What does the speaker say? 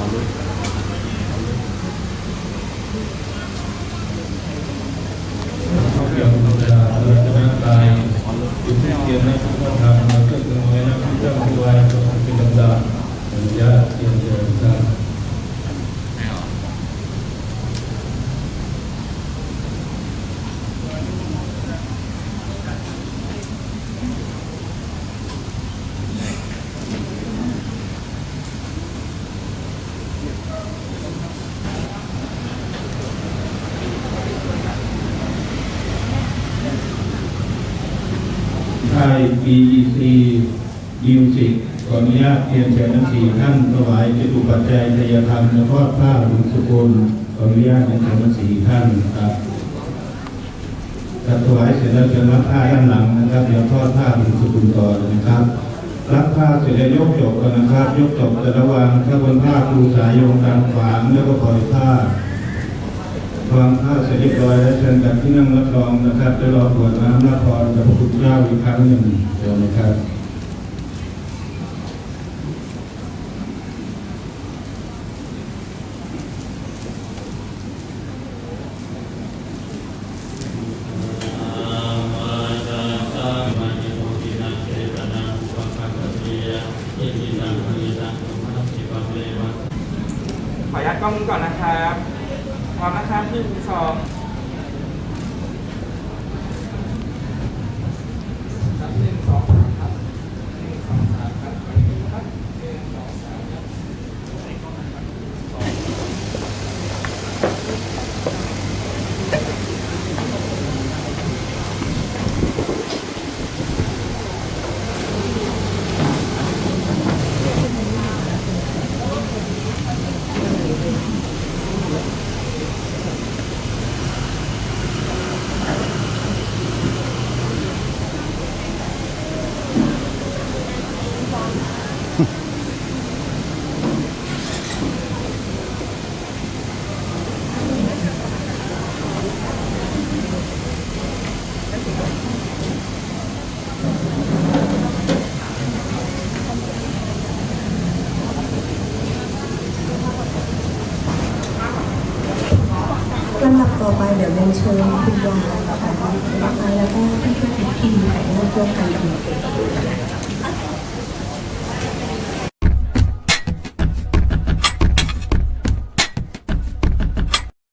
Hallelujah. เป็นลำดับอนุญาตเรียนเชิญครับ ค่าย BEC Music ขออนุญาตเรียนเชิญทั้งสี่ท่านถวายจตุปัจจัยทายธรรมและทอดผ้าบุญสุกุลขออนุญาตเรียนเชิญทั้งสี่ท่านครับถ้าถวายเสร็จแล้วเชิญรับผ้าด้านหลังนะครับเดี๋ยวทอดผ้าบุญสุกุลต่อนะครับรับผ้าเสร็จแล้วยกจบกันนะครับ ยกจบแต่ระวางถ้าบนผ้าครูสายโยงการขวางแล้วก็ปล่อยผ้าวางผ้าเสร็จเรียบร้อยแล้วเชิญกับที่นั่งรับรองนะครับจะรอกรวดน้ำรับพรกับพระพุทธเจ้าอีกครั้งหนึ่งเดี๋ยวนะครับ ขออนุญาตกล้องก่อนนะครับพร้อมนะครับหนึ่งสองครับหนึ่งสองสามครับหนึ่งสองสามครับหนึ่งครับหนึ่งสองสามครับใส่กล้องนะครับสอง ลำดับ ต่อไปเดี๋ยวเรียนเชิญคุณยายค่ะคุณยาแล้วก็พี่ๆทีมถ่ายรูปร่วมกันกับหนู